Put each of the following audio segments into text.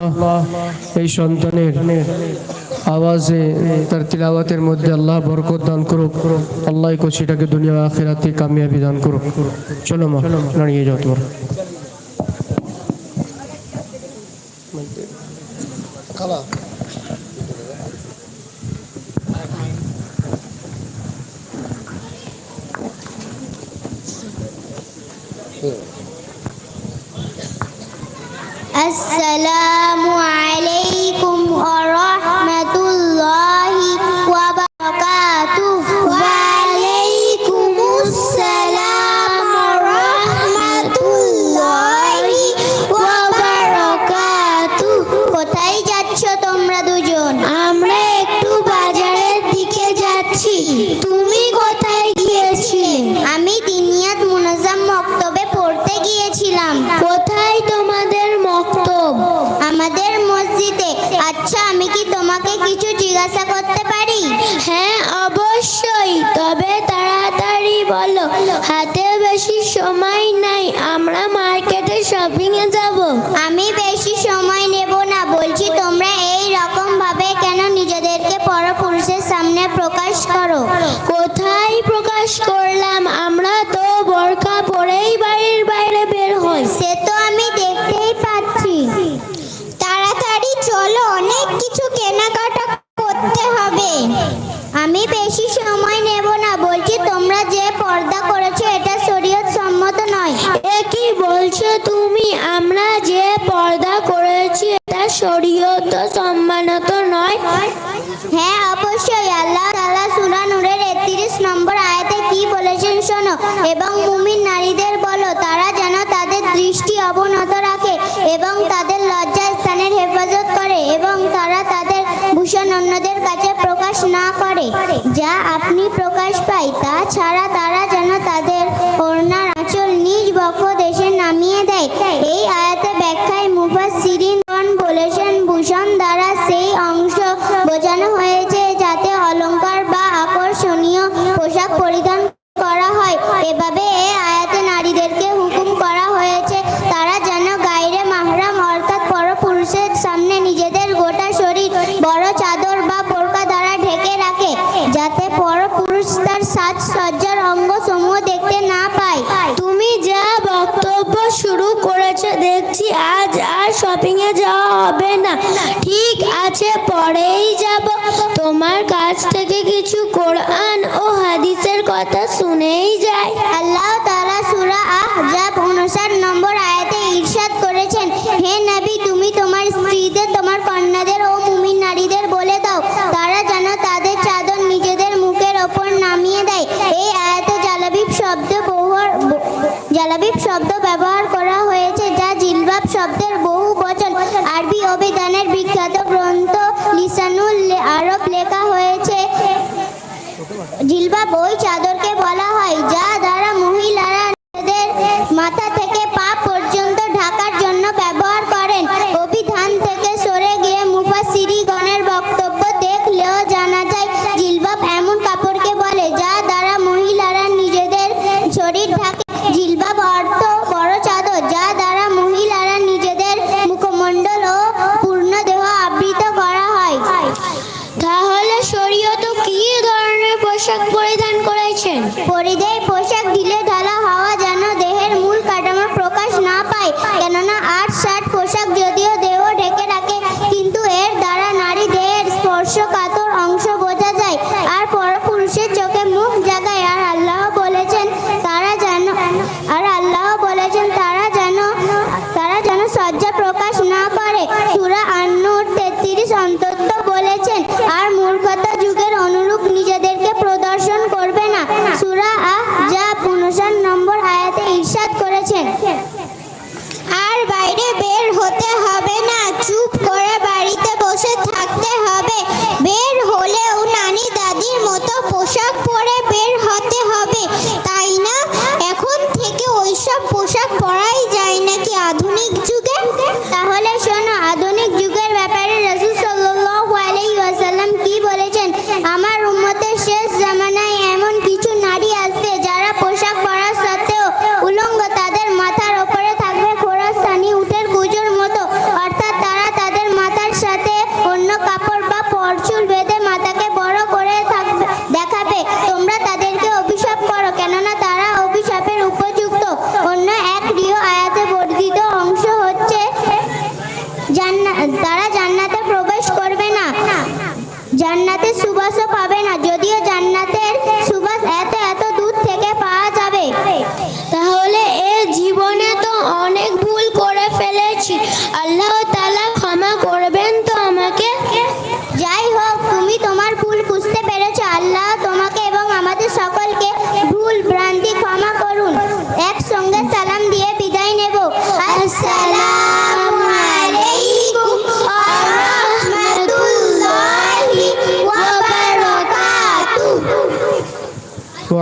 এই সন্তানের আওয়াজে তার তিলাওয়াতের মধ্যে আল্লাহ বরকত দান করুক। আল্লাহ কোচিটাকে দুনিয়া আখেরাতে কামিয়াবি দান করুক। চলো মা দাঁড়িয়ে যাও তোমার। Yeah. আসসালামু আলাইকুম বেশি সময় নেব না। বলছি, তোমরা যে পর্দা করেছ, এটা শরীয়ত সম্মত নয়। এ কি বলছো তুমি? আমরা যে পর্দা করেছি, এটা শরীয়ত সম্মানত নয়। হ্যাঁ অবশ্যই। আল্লাহ তাআলা সূরা নূরের 31 নম্বর আয়াতে কি বলেছেন শোনো। এবং মুমিন নারীদের বলো, তারা যেন তাদের দৃষ্টি অবনত রাখে এবং তাদের তাদের অন্যদের কাছে প্রকাশ না করে, যা আপনি প্রকাশ পায় তা ছাড়া তারা যেন তাদের ওড়নার আঁচল নিজ বক্ষ দেশে নামিয়ে দেয়। এই আয়াতে ব্যাখ্যায় মুফাসসিরিনগণ বলেছেন, ভূষণ দ্বারা সেই অংশ বোঝানো হয়েছে যাতে অলংকার বা আকর্ষণীয় পোশাক পরিধান করা হয়। এভাবে এই আয়াতে নারীদেরকে হুকুম করা হয়েছে তারা যেন গায়রে মাহরাম অর্থাৎ পরপুরুষের সামনে নিজেদের গোটা শরীর বড় চাদর বা বোরকা দ্বারা ঢেকে রাখে যাতে পরপুরুষ তার সাজসজ্জার অঙ্গ সমূহ দেখতে না পায় তুমি যা বক্তব্য শুরু করেছ দেখছি আজ আর শপিং এ যাওয়া হবে না ঠিক আছে পরেই যাব। তোমার কাছ থেকে কিছু কোরআন ও হাদিসের কথা শুনেই যায় আল্লাহ তাআলা সূরা আহজাব 59 নম্বর আয়াতে ইরশাদ করেছেন, হে নবী, তুমি তোমার স্ত্রীদের, তোমার কন্যাদের ও মুমিন নারীদের বলে দাও। তারা যেন তাদের চাদর নিজেদের মুখের ওপর নামিয়ে দেয়। এই আয়াতে জালাবিব শব্দ ব্যবহার জালাবিব শব্দ ব্যবহার করা হয়েছে, যা জিলবাব শব্দের বহু বচন আরবি অভিধানের বিখ্যাত গ্রন্থ লিসানুল আরব লেখা হয়েছে।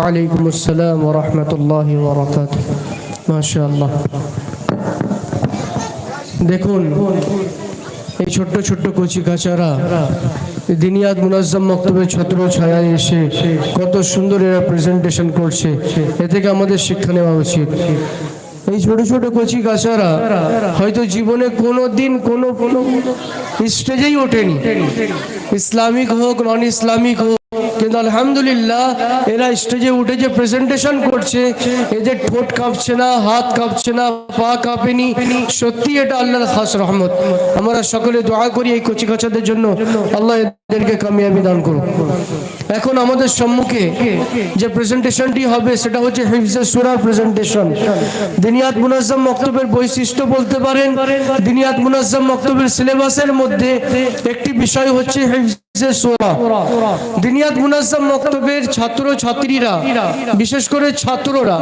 ওয়ালাইকুম আসসালাম ওরহমতুল্লাহ বরকাত মাশাআল্লাহ। দেখুন, এই ছোট্ট ছোট্ট কচি কাচারা দিনিয়াত মুনাজ্জম মক্তবের ছত্র ছায়ায় এসে কত সুন্দর এরা প্রেজেন্টেশন করছে। এ থেকে আমাদের শিক্ষা নেওয়া উচিত। এই ছোট ছোট কচি কাচারা হয়তো জীবনে কোনো দিন কোনো কোনো স্টেজেই ওঠেনি। ইসলামিক হোক নন ইসলামিক হোক কিন্তু আলহামদুলিল্লাহ, এরা স্টেজে উঠে যে প্রেজেন্টেশন করছে এদের ঠোঁট কাঁপছে না, হাত কাঁপছে না, পা কাঁপেনি, সত্যি এটা আল্লাহর খাস রহমত। আমরা সকলে দোয়া করি এই কচি কাচাদের জন্য। আল্লাহ এদেরকে কামিয়াবি দান করুন এখন আমাদের সম্মুখে যে প্রেজেন্টেশনটি হবে, সেটা হচ্ছে হিফজে সুরার প্রেজেন্টেশন দিনিয়াত মুনাজ্জম মক্তবের বৈশিষ্ট্য বলতে পারেন। দিনিয়াত মুনাজ্জম মক্তবের সিলেবাসের মধ্যে একটি বিষয় হচ্ছে হিফজে দিনিয়াত মুনাজ্জম মক্তবের ছাত্র ছাত্রীরা বিশেষ করে ছাত্ররা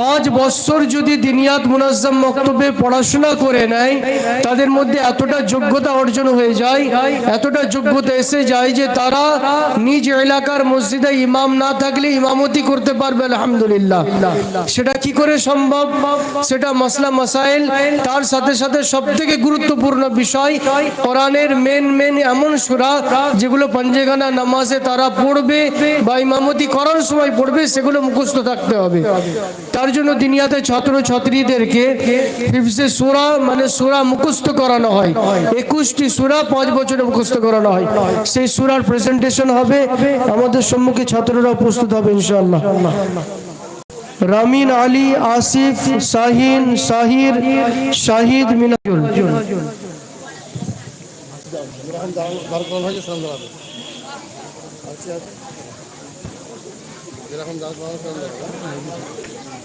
পাঁচ বছর যদি দিনিয়াত মুনাজ্জম মক্তবে পড়াশোনা করে নেয়, তাদের মধ্যে এতটা যোগ্যতা অর্জন হয়ে যায়, এতটা যোগ্যতা এসে যায় যে তারা নিজ এলাকার মসজিদে ইমাম না থাকলে ইমামতি করতে পারবে, আলহামদুলিল্লাহ। সেটা কি করে সম্ভব? সেটা মাসলা মাসাইল, তার সাথে সাথে সব থেকে গুরুত্বপূর্ণ বিষয়, কোরআনের মেন মেন এমন সুরা যেগুলো পঞ্জেগানা নামাজে তারা পড়বে বা ইমামতি করার সময় পড়বে, সেগুলো মুখস্থ থাকতে হবে। তার জন্য দিনিয়াতে ছাত্র ছাত্রীদেরকে সুরা মানে সুরা মুখস্থ করানো হয়। একুশটি সুরা পাঁচ বছরে মুখস্থ করানো হয়। সেই সুরার প্রেজেন্টেশন হবে। আমাদের সম্মুখে ছাত্ররা প্রস্তুত হবে ইনশাআল্লাহ। রামিন আলী, আসিফ, শাহিন, শাহির, শাহিদ মিনাজুল।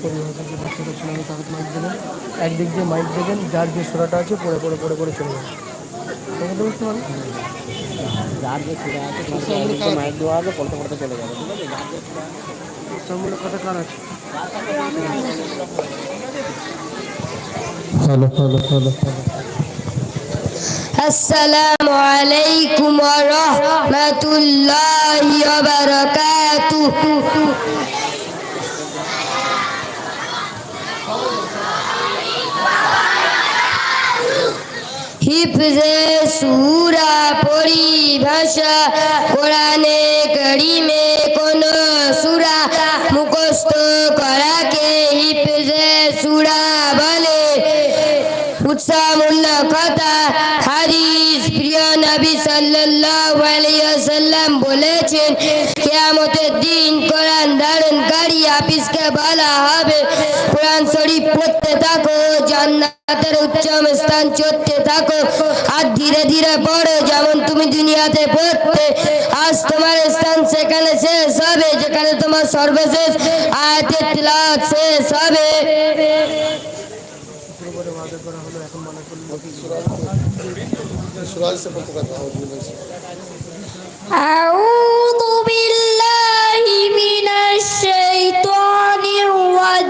আছে আছে একটা বাকি আছে একদিক দিয়ে মাইক দেবেন যার যে সুরাটা আছে পড়ে পড়ে পড়ে পড়ে চলে যাবে তোমাকে তো বুঝতে পারো মাইক দেওয়া হবে পড়তে পড়তে চলে যাবে ঠিক আছে সবগুলো কথা কার আছে হ্যালো হ্যালো হ্যালো হ্যালো السلام عليكم ورحمة الله وبركاته হিফজে সুরা পরিভাষা, কোরআনে করিমে কোন সুরা মুখস্থ করাকে হিফজে সুরা বলে। উৎসাহমূলক কথা হাদিস প্রিয় নবী সাল্লাল্লাহু আলাইহি ওয়াসাল্লাম বলেছেন, কিয়ামতের দিন কোরআন ধারণকারী হাফিজকে বলা হবে। কোরআন শরীফ জান্নাতের উচ্চম স্থান চড়তে থাকো আর ধীরে ধীরে পড়ো যেমন তুমি দুনিয়াতে পড়তে আজ তোমার স্থান সেখানে শেষ হবে যেখানে তোমার সর্বশেষ আয়াতের তিলাওয়াত শেষ হবে সুরাজ সে পড়তে থাকো أعوذ بالله من الشيطان الرجيم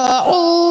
Oh.